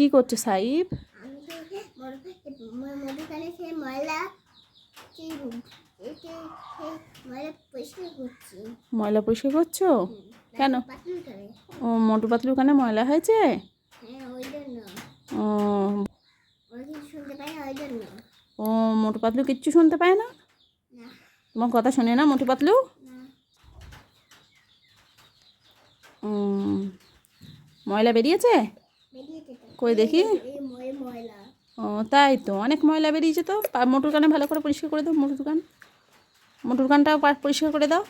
কি করছ সাইব ময়লা পরিষ্কার করছি? কেন? ও মোটু পাতলু ওখানে ময়লা হয়েছে? হ্যাঁ ও ও পাতলু কিচ্ছু শুনতে পায় না? তোমার কথা শোনে না মোটু পাতলু? ময়লা বেরিয়েছে বেরিয়েছে? কই দেখি। ও তাই তো অনেক ময়লা বেরিয়েছে তো। মোটুর কানে ভালো করে পরিষ্কার করে দাও মোটুর কান মোটুর কানটাও পরিষ্কার করে দাও।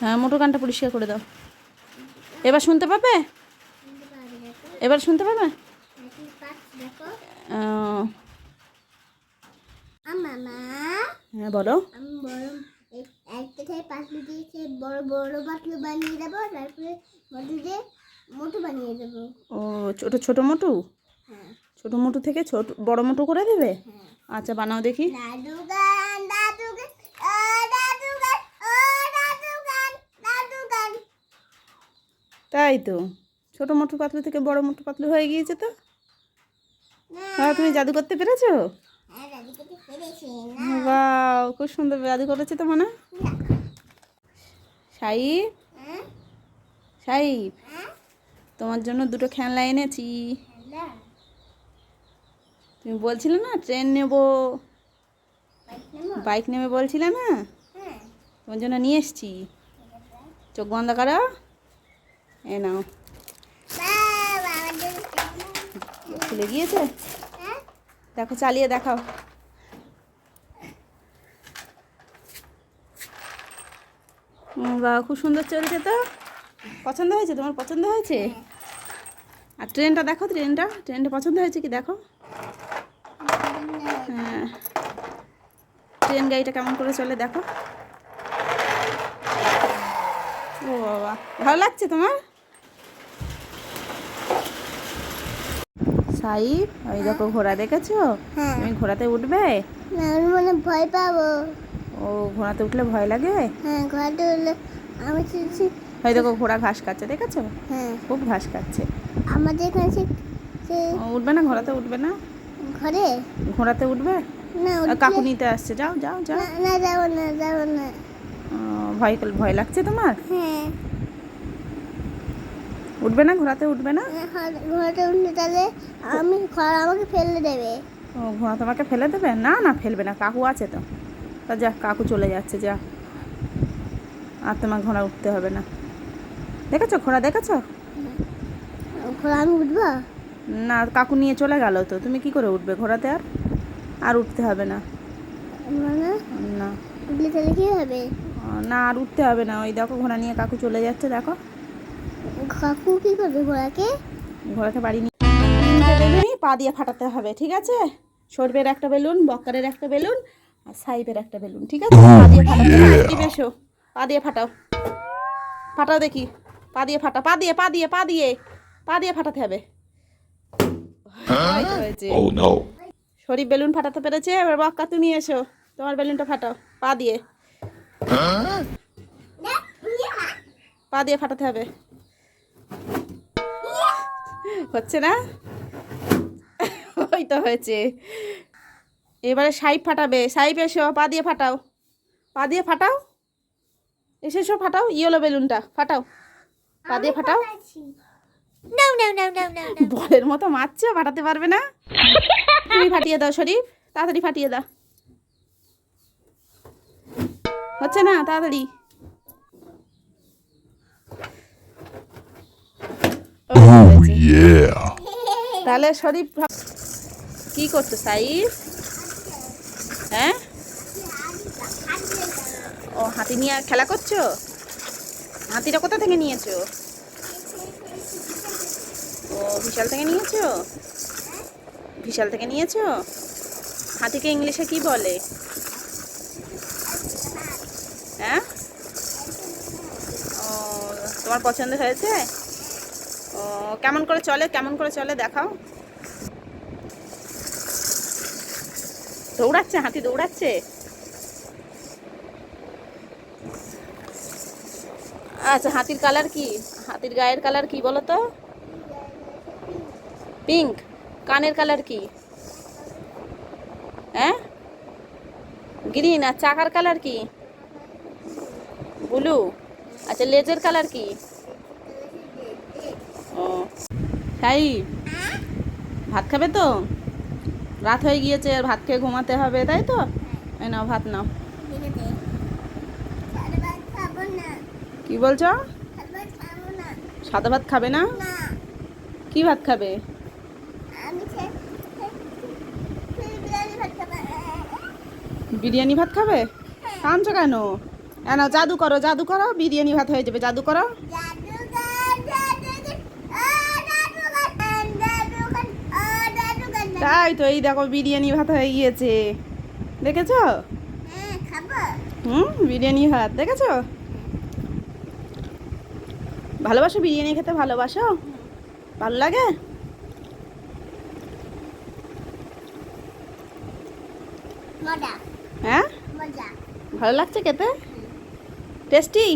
হ্যাঁ মোটুর কানটা পরিষ্কার করে দাও। এবার শুনতে পাবে? এবার শুনতে পাবে? হ্যাঁ বলো। একটা বড় বড় পাতলু বানিয়ে দেবো তারপরে মোটু বানিয়ে দেবো। ও ছোট ছোট মোটু? হ্যাঁ। ছোট মোটু থেকে ছোট বড় মোটু করে দেবে? হ্যাঁ। আচ্ছা বানাও দেখি। তাই তো। ছোট মোটু পাতলু থেকে বড় মোটু পাতলু হয়ে গিয়েছে তো? হ্যাঁ তুমি জাদু করতে পেরেছ? হ্যাঁ পেরেছে বাও খুব সুন্দর জাদু করেছে তো মনে? হয়। সাইব? হ্যাঁ? সাইব? হ্যাঁ? তোমার জন্য দুটো খেলনা এনেছি। তুমি বলছিলে না ট্রেন নেব। বাইক নেব বলছিলে না? তোমার জন্য নিয়ে এসছি। চোখ বন্ধ করো। এ নাও। বাবা খুলে গিয়েছে? দেখো, চালিয়ে দেখাও। বাহ, খুব সুন্দর চলছে তো? পছন্দ হয়েছে? তোমার পছন্দ হয়েছে? আর ট্রেনটা দেখো ট্রেনটা। ট্রেনটা পছন্দ হয়েছে কি? দেখো। হ্যাঁ। ট্রেন গাড়িটা কেমন করে চলে দেখো। ও বাবা। ভালো লাগছে তোমার? সাইব ওই দেখো ঘোড়া দেখেছ? হ্যাঁ। তুমি ঘোড়াতে উঠবে? আমি মনে ভয় পাবো। ও ঘোড়াতে উঠলে ভয় লাগে? হ্যাঁ ঘরে উঠলে আমি ওই দেখো ঘোড়া ঘাস খাচ্ছে দেখেছ? হ্যাঁ। খুব ঘাস খাচ্ছে আমাদের এখানে সে উঠবে না? ঘোড়াতে উঠবে না? ঘরে? ঘোড়াতে উঠবে? না কাকু নিতে আসছে। যাও যাও যাও। না যাব না যাব না। ভয় ভয় লাগছে তোমার? হ্যাঁ। উঠবে না? ঘোড়াতে উঠবে না? ঘরে উঠলে তাহলে আমি ঘর আমাকে ফেলে দেবে। ও ঘোড়া তোমাকে ফেলে দেবে? না না ফেলবে না। কাকু আছে তো। তা যা কাকু চলে যাচ্ছে যা। আর তোমার ঘোড়া উঠতে হবে না। দেখেছ ঘোড়া দেখেছ? ঘরে আমি উঠবো? না কাকু নিয়ে চলে গেল তো তুমি কি করে উঠবে ঘোড়াতে আর? আর উঠতে হবে না। মানে? না। উঠলে তাহলে কি হবে? না আর উঠতে হবে না ওই দেখো ঘোড়া নিয়ে কাকু চলে যাচ্ছে দেখো। কাকু কি করবে ঘোড়াকে? ঘোড়াকে বাড়ি নিয়ে বেলুনই পা দিয়ে ফাটাতে হবে ঠিক আছে? সর্বের একটা বেলুন বক্কারের একটা বেলুন আর সাইবের একটা বেলুন ঠিক আছে? পা দিয়ে ফাটাতে বেশো পা দিয়ে ফাটাও। ফাটাও দেখি। পা দিয়ে ফাটা পা দিয়ে পা দিয়ে পা দিয়ে পা দিয়ে ফাটাতে হবে। হয়েছে। Oh. শরীফ বেলুন ফাটাতে পেরেছে এবার বক্কা তুমি এসো তোমার বেলুনটা ফাটাও পা দিয়ে। পা দিয়ে ফাটাতে হবে। হচ্ছে না? ওই তো হয়েছে। এবারে সাইপ ফাটাবে সাইপ এসো পা দিয়ে ফাটাও। পা দিয়ে ফাটাও। এসে এসো ফাটাও ইয়েলো বেলুনটা ফাটাও। পা দিয়ে ফাটাও। No, no, no, no, no, no. বলের মতো মারছো ফাটাতে পারবে না। তুমি ফাটিয়ে দাও শরীফ। তাড়াতাড়ি ফাটিয়ে দাও। হচ্ছে না তাড়াতাড়ি। ও, Oh. তাহলে শরীফ কি করছ সাইফ? হ্যাঁ? ও হাতি নিয়ে খেলা করছ? হাতিটা কোথা থেকে নিয়েছো? ও বিশাল থেকে নিয়েছো? বিশাল থেকে নিয়েছো? হাতিকে ইংলিশে কি বলে? হ্যাঁ? ও, তোমার পছন্দ হয়েছে? ও, কেমন করে চলে, কেমন করে চলে দেখাও। দৌড়াচ্ছে, হাতি দৌড়াচ্ছে? আচ্ছা হাতির কালার কি? হাতির গায়ের কালার কি বলো তো? পিঙ্ক কানের কালার কি? হ্যাঁ? গ্রিন আর চাকার কালার কি? ব্লু আচ্ছা লেজের কালার কি? ও। তাই ভাত খাবে তো? রাত হয়ে গিয়েছে, আর ভাত খেয়ে ঘুমাতে হবে, তাই তো? এই নাও, ভাত নাও ঠিক আছে সাদা ভাত খাব না কি বলছো? সাদা ভাত খাব না? না। না কি ভাত খাবে? বিরিয়ানি ভাত খাব। খাবে? কাঁদছো কেন? এ জাদু করো জাদু করো বিরিয়ানি ভাত হয়ে যাবে জাদু করো। তাই তো এই দেখো বিরিয়ানি ভাত হয়ে গিয়েছে। দেখেছ? হ্যাঁ হুম বিরিয়ানি ভাত দেখেছ? ভালোবাসো? বিরিয়ানি খেতে ভালোবাসো? ভালো লাগে? হ্যাঁ? ভালো লাগছে খেতে? টেস্টি?